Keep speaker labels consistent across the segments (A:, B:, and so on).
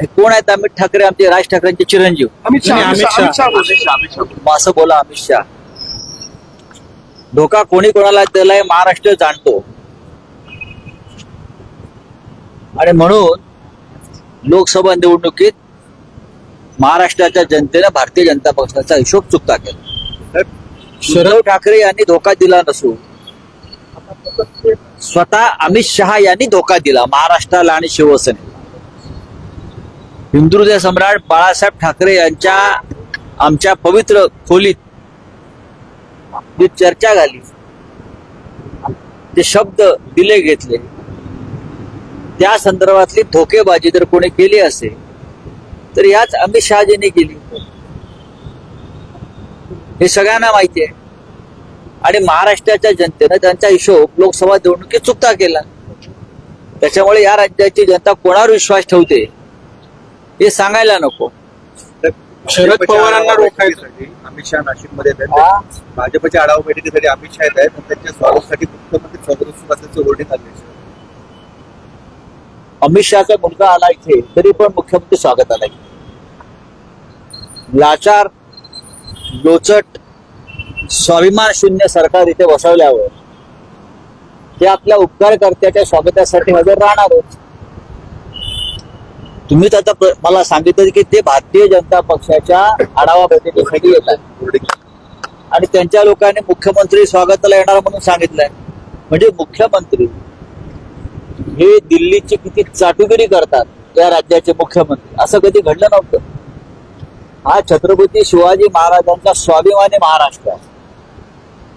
A: हे कोण आहेत? अमित ठाकरे आमचे राज ठाकरेंचे चिरंजीव.
B: अमित शहा अमित
C: अमित
B: शहा
C: शहा.
B: अमित शहा
A: मग असं बोला अमित शहा. धोका कोणी कोणाला दिलाय महाराष्ट्र जाणतो. आणि म्हणून लोकसभा निवडणुकीत महाराष्ट्राच्या जनतेनं भारतीय जनता पक्षाचा हिशोब चुकता केला. उद्धव ठाकरे यांनी धोका दिला नसून स्वतः अमित शहा यांनी धोका दिला महाराष्ट्राला आणि शिवसेनेला. हिंदुहृदय सम्राट बाळासाहेब ठाकरे यांच्या आमच्या पवित्र खोलीत जी चर्चा झाली ते शब्द दिले घेतले. त्या संदर्भातली धोकेबाजी जर कोणी केली असेल तर याच अमित शहाजींनी केली. हे सगळ्यांना माहिती आहे. आणि महाराष्ट्राच्या जनतेनं त्यांचा हिशोब लोकसभा निवडणुकीत चुकता केला. त्याच्यामुळे या राज्याची जनता कोणावर विश्वास ठेवते? हे सांगायला नको.
C: शरद पवारांना
B: रोखायसाठी अमित शहा नाशिकमध्ये भाजपच्या आढावा बैठकीसाठी अमित शहा येत आहेत त्यांच्या स्वागतासाठी मुख्यमंत्री स्वागत असल्याचे होर्डिंग आले
A: अमित शहाचा मुलगा आला इथे तरी पण मुख्यमंत्री स्वागताला गेले. लाचार लोचट स्वाभिमान शून्य सरकार इथे बसवल्यावर ते आपल्या उपकारकर्त्याच्या स्वागतासाठी हजर राहणारच तुम्हीच आता मला सांगितलं की ते भारतीय जनता पक्षाच्या आढावा बैठकीसाठी येतात. आणि त्यांच्या लोकांनी मुख्यमंत्री स्वागताला येणार म्हणून सांगितलंय. म्हणजे मुख्यमंत्री हे दिल्लीची किती चाटुगिरी करतात या राज्याचे मुख्यमंत्री. असं कधी घडलं नव्हतं. हा छत्रपती शिवाजी महाराजांचा स्वाभिमानी महाराष्ट्र आहे.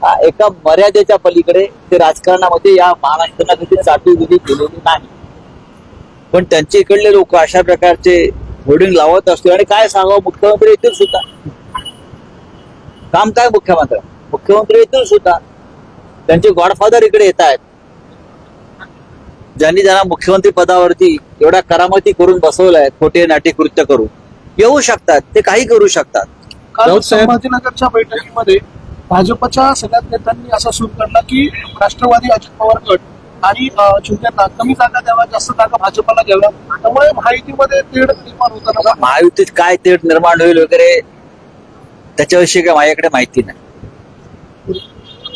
A: हा एका मर्यादेच्या पलीकडे ते राजकारणामध्ये या महाराष्ट्राला कधी चाटुगिरी केलेली नाही. पण त्यांचे इकडले लोक अशा प्रकारचे होर्डिंग लावत असतो आणि काय सांगावं मुख्यमंत्री येतील सुद्धा. काम काय मुख्यमंत्री? मुख्यमंत्री येतील सुद्धा. त्यांचे गॉडफादर इकडे येत आहेत. ज्यांनी त्यांना मुख्यमंत्री पदावरती एवढ्या करामती करून बसवलंय खोटे नाटे कृत्य करून. येऊ शकतात ते काही करू शकतात.
B: काल संभाजीनगरच्या बैठकीमध्ये भाजपच्या सगळ्यात नेत्यांनी असा सूर काढला की राष्ट्रवादी अजित पवार गट आणि अं, कमी जागा द्याव्या जास्त जागा भाजपला द्याव्या त्यामुळे महायुतीमध्ये तेढ निर्माण होताना
A: महायुतीत काय तेढ निर्माण होईल वगैरे त्याच्याविषयी काय माझ्याकडे माहिती नाही.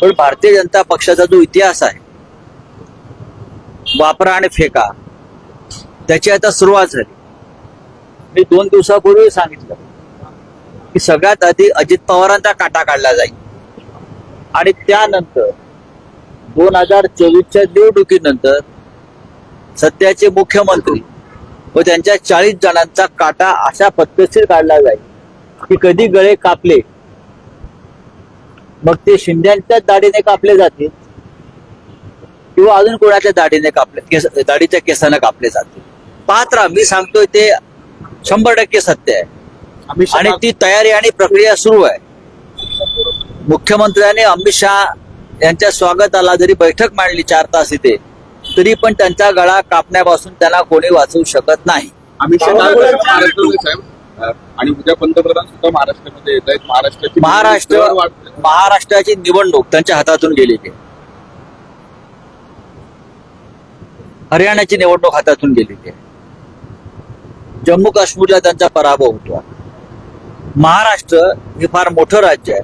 A: पण भारतीय जनता पक्षाचा जो इतिहास आहे वापरा आणि फेका त्याची आता सुरुवात झाली. मी दोन दिवसापूर्वी सांगितलं की सगळ्यात आधी अजित पवारांचा काटा काढला जाईल. आणि त्यानंतर दोन हजार चोवीसच्या निवडणुकीनंतर सध्याचे मुख्यमंत्री व त्यांच्या चाळीस जणांचा काटा अशा पद्धतशीर काढला जाईल की कधी गळे कापले. मग ते शिंद्यांच्याच दाढीने कापले जातील किंवा अजून कोणाच्या दाढीने कापले केस दाढीच्या केसानं कापले जातील. पाहत राहा मी सांगतोय ते शंभर टक्के सत्य आहे. आणि ती तयारी आणि प्रक्रिया सुरू आहे. मुख्यमंत्र्यांनी अमित शहा यांच्या स्वागताला जरी बैठक मांडली चार तास इथे तरी पण त्यांचा गळा कापण्यापासून त्यांना कोणी वाचवू शकत नाही.
C: आणि उद्या पंतप्रधान सुद्धा महाराष्ट्रामध्ये येत आहेत. महाराष्ट्राची
A: महाराष्ट्र. महाराष्ट्राची निवडणूक त्यांच्या हातातून गेलेली आहे हरियाणाची निवडणूक हातातून गेलेली आहे जम्मू काश्मीरला त्यांचा पराभव होतो. महाराष्ट्र हे फार मोठं राज्य आहे.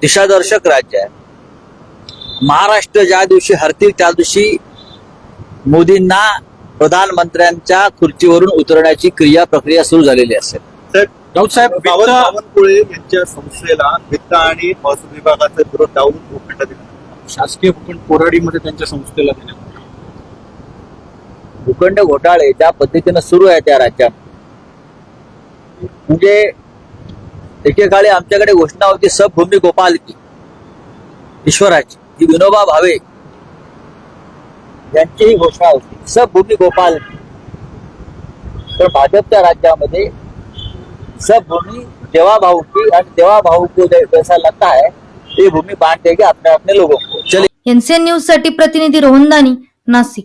A: दिशादर्शक राज्य आहे. महाराष्ट्र ज्या दिवशी हरतील त्या दिवशी मोदींना प्रधानमंत्र्यांच्या खुर्चीवरून उतरण्याची क्रिया प्रक्रिया सुरू झालेली असेल.
C: राऊत साहेब
B: बावनकुळे यांच्या संस्थेला वित्त आणि महसूल विभागाचा विरोध डावून भूखंड दिला.
C: शासकीय भूखंड कोराडीमध्ये त्यांच्या संस्थेला देण्यात.
A: भूखंड घोटाळे ज्या पद्धतीनं सुरू आहे त्या राज्यात. म्हणजे एकेकाळी आमच्याकडे घोषणा होती सबभूमी गोपाल की ईश्वराची. ही विनोबा भावे यांचीही घोषणा होती. सब भूमी गोपाल. तर भाजपच्या राज्यामध्ये सब भूमी देवा भाऊ की आणि देवा भाऊ को जैसा लगता है ये भूमि बांट देगी अपने अपने लोगों को. चलिए.
D: एनसीएन न्यूजसाठी प्रतिनिधी रोहन दानी नाशिक.